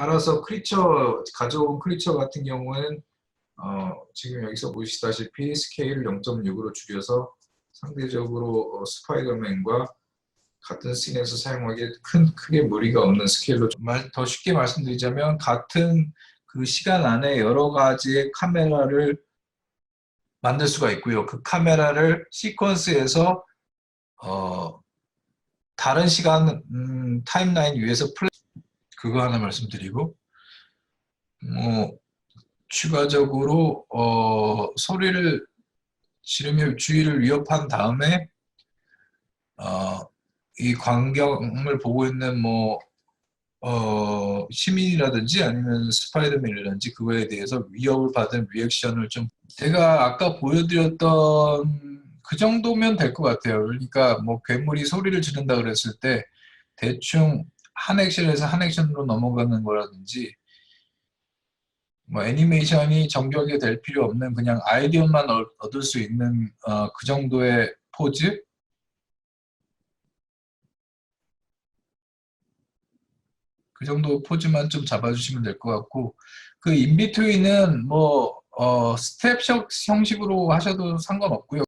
따라서 크리처 가져온 크리처 같은 경우는 어, 지금 여기서 보시다시피 스케일을 0.6으로 줄여서 상대적으로 어, 스파이더맨과 같은 씬에서 사용하기에 큰 크게 무리가 없는 스케일로 말, 더 쉽게 말씀드리자면 같은 그 시간 안에 여러 가지의 카메라를 만들 수가 있고요. 그 카메라를 시퀀스에서 어, 다른 시간 음, 타임라인 위에서 플레이 그거 하나 말씀드리고 뭐 추가적으로 어, 소리를 지르며 주위를 위협한 다음에 어, 이 광경을 보고 있는 뭐 어, 시민이라든지 아니면 스파이더맨이라든지 그거에 대해서 위협을 받은 리액션을 좀 제가 아까 보여드렸던 그 정도면 될 것 같아요. 그러니까 뭐 괴물이 소리를 지른다 그랬을 때 대충 한 액션에서 한 액션으로 넘어가는 거라든지 뭐 애니메이션이 정교하게 될 필요 없는 그냥 아이디어만 얻- 얻을 수 있는 어, 그 정도의 포즈 그 정도 포즈만 좀 잡아주시면 될 것 같고 그 인비트윈은 뭐 어, 스텝 형- 형식으로 하셔도 상관없고요.